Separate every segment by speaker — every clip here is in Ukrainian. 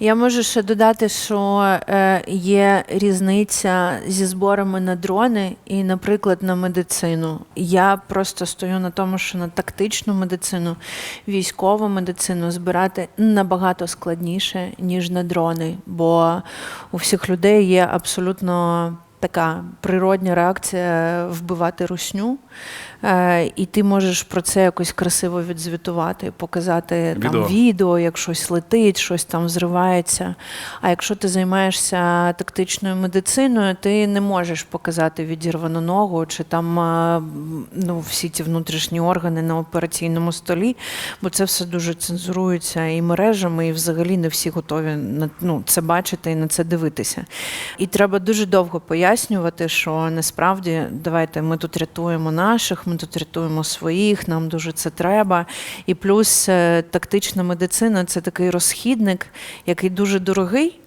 Speaker 1: Я можу ще додати, що е, є різниця зі зборами на дрони і, наприклад, на медицину. Я просто стою на тому, що на тактичну медицину, військову медицину збирати набагато складніше, ніж на дрони, бо у всіх людей є абсолютно така природня реакція вбивати русню. Е, і ти можеш про це якось красиво відзвітувати, показати
Speaker 2: Відео.
Speaker 1: там відео, як щось летить, щось там зривається. А якщо ти займаєшся тактичною медициною, ти не можеш показати відірвану ногу чи там ну, всі ці внутрішні органи на операційному столі, бо це все дуже цензурується і мережами, і взагалі не всі готові на ну, це бачити і на це дивитися. І треба дуже довго пояснювати, що насправді давайте ми тут рятуємо наших, ми тут рятуємо своїх, нам дуже це треба. І плюс е, тактична медицина це такий розхідник, який дуже дорогий.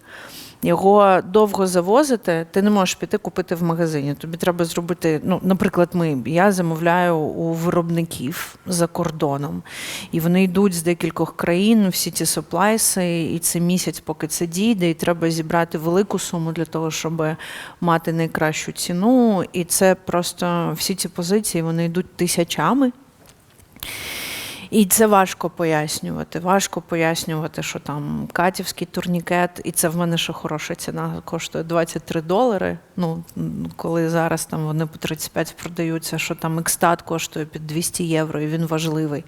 Speaker 1: Його довго завозити, ти не можеш піти купити в магазині. Тобі треба зробити, ну, наприклад, ми, я замовляю у виробників за кордоном, і вони йдуть з декількох країн, всі ці соплайси, і це місяць, поки це дійде, і треба зібрати велику суму для того, щоб мати найкращу ціну. І це просто всі ці позиції вони йдуть тисячами. І це важко пояснювати. Важко пояснювати, що там катівський турнікет, і це в мене ще хороша ціна, коштує 23 долари. Ну, коли зараз там вони по 35 продаються, що там екстат коштує під 200 євро, і він важливий.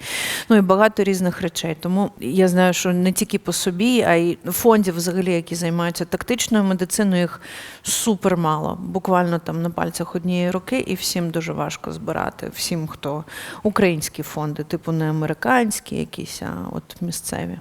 Speaker 1: Ну і багато різних речей. Тому я знаю, що не тільки по собі, а й фондів, взагалі, які займаються тактичною медициною, їх супер мало. Буквально там на пальцях однієї руки, і всім дуже важко збирати. Всім, хто українські фонди, типу не американські, якісь, а от місцеві.